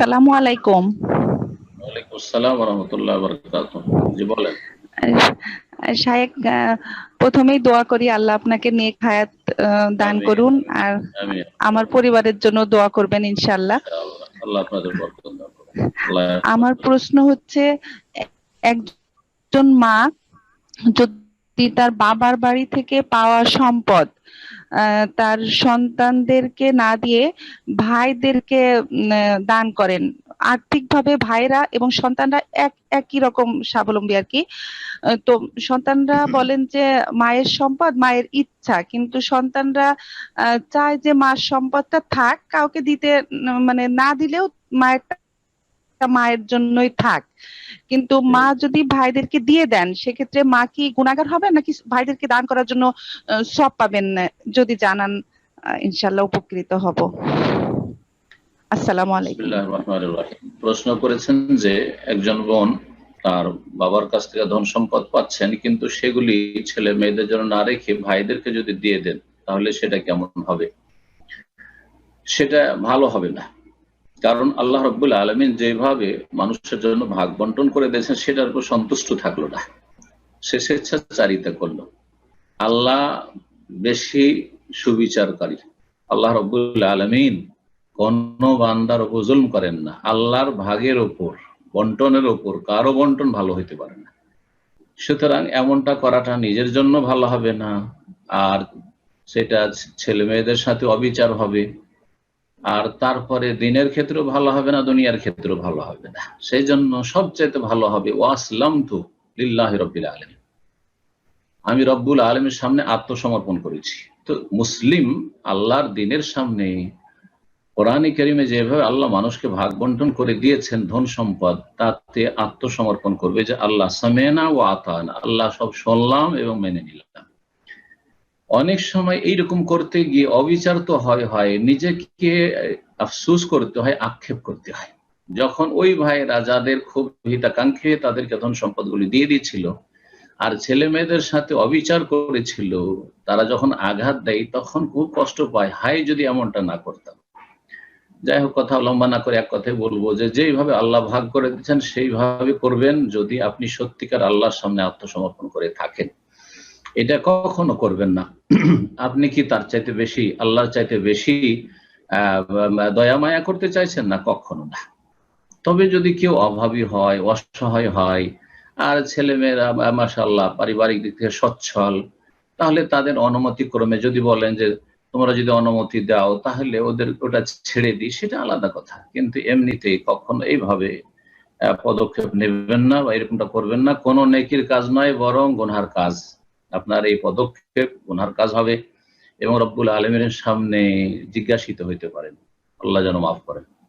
আসসালামু আলাইকুম। ওয়ালাইকুম আসসালাম রহমতুল্লাহ বরকাত জি বলেন। শায়েক প্রথমেই দোয়া করি আল্লাহ আপনাকে নেক হায়াত দান করুন আর আমার পরিবারের জন্য দোয়া করবেন ইনশাআল্লাহ। আল্লাহ আপনাদের বরকত আমার প্রশ্ন হচ্ছে একজন মা যদি তার বাবার বাড়ি থেকে পাওয়া সম্পদ তার সন্তানদেরকে না দিয়ে ভাইদেরকে দান করেন। আর্থিকভাবে ভাইরা এবং সন্তানরা এক একই রকম স্বাবলম্বী আর কি। তো সন্তানরা বলেন যে মায়ের সম্পদ মায়ের ইচ্ছা। কিন্তু সন্তানরা আহ, চায় যে মার সম্পদটা থাক কাউকে দিতে মানে না দিলেও মায়ের মায়ের জন্যই থাক। কিন্তু মা যদি ভাইদেরকে দিয়ে দেন সেক্ষেত্রে মা কি গুণাগার হবে নাকি ভাইদেরকে দান করার জন্য সব পাবেন না? যদি জানান ইনশাল্লাহ উপকৃত হব। আসসালামু আলাইকুম। প্রশ্ন করেছেন যে একজন বোন তার বাবার কাছ থেকে ধন সম্পদ পাচ্ছেন কিন্তু সেগুলি ছেলে মেয়েদের জন্য না রেখে ভাইদেরকে যদি দিয়ে দেন তাহলে সেটা কেমন হবে? সেটা ভালো হবে না। কারণ আল্লাহ রব্বুল আলমিন যেভাবে মানুষের জন্য ভাগ বন্টন করে দিয়েছেন, সেটার উপর সন্তুষ্ট থাকল না। সে স্বেচ্ছাচারিতা করল। আল্লাহ বেশি সুবিচারকারী। আল্লাহ রব্বুল আলমিন কোন বান্দার উপর জুলম করেন না। আল্লাহর ভাগের ওপর বন্টনের ওপর কারও বন্টন ভালো হইতে পারে না। সুতরাং এমনটা করাটা নিজের জন্য ভালো হবে না, আর সেটা ছেলে মেয়েদের সাথে অবিচার হবে। আর তারপরে দিনের ক্ষেত্রেও ভালো হবে না, দুনিয়ার ক্ষেত্রেও ভালো হবে না। সেই জন্য সবচাইতে ভালো হবে ওয়াসলাম তু লিল্লাহ রব্বিল আলম আমি রব্বুল আলমের সামনে আত্মসমর্পণ করেছি। তো মুসলিম আল্লাহর দিনের সামনে কোরআনে কারিমে যেভাবে আল্লাহ মানুষকে ভাগ বন্টন করে দিয়েছেন ধন সম্পদ, তাতে আত্মসমর্পণ করবে যে আল্লাহ সামেনা ও আতান। আল্লাহ সব শুনলাম এবং মেনে নিলাম। অনেক সময় এইরকম করতে গিয়ে অবিচার তো হয় হয়। নিজেকে আফসুস করতে হয়, আক্ষেপ করতে হয়। যখন ওই ভাইয়েরা যাদের খুব হিতাকাঙ্ক্ষী তাদেরকে ধন সম্পদগুলি দিয়ে দিয়েছিল, আর ছেলে মেয়েদের সাথে অবিচার করেছিল, তারা যখন আঘাত দেয়, তখন খুব কষ্ট পায়। হাই যদি এমনটা না করতাম। যাই হোক, কথা লম্বা না করে এক কথাই বলব যে, যেইভাবে আল্লাহ ভাগ করে দিচ্ছেন সেইভাবে করবেন যদি আপনি সত্যিকার আল্লাহর সামনে আত্মসমর্পণ করে থাকেন। এটা কখনো করবেন না। আপনি কি তার চাইতে বেশি, আল্লাহর চাইতে বেশি দয়া মায়া করতে চাইছেন? না, কখনো না। তবে যদি কেউ অভাবী হয়, অসহায় হয়, আর ছেলে মেয়েরা মাসাল্লাহ পারিবারিক দিক থেকে সচ্ছল, তাহলে তাদের অনুমতি ক্রমে যদি বলেন যে, তোমরা যদি অনুমতি দাও, তাহলে ওদের ওটা ছেড়ে দিই, সেটা আলাদা কথা। কিন্তু এমনিতেই কখনো এইভাবে পদক্ষেপ নেবেন না বা এরকমটা করবেন না। কোনো নেকির কাজ নয়, বরং গুনহার কাজ। আপনার এই পদক্ষেপ ওনার কাজ হবে এবং রব্বুল আলমের সামনে জিজ্ঞাসিত হইতে পারেন। আল্লাহ যেন মাফ করেন।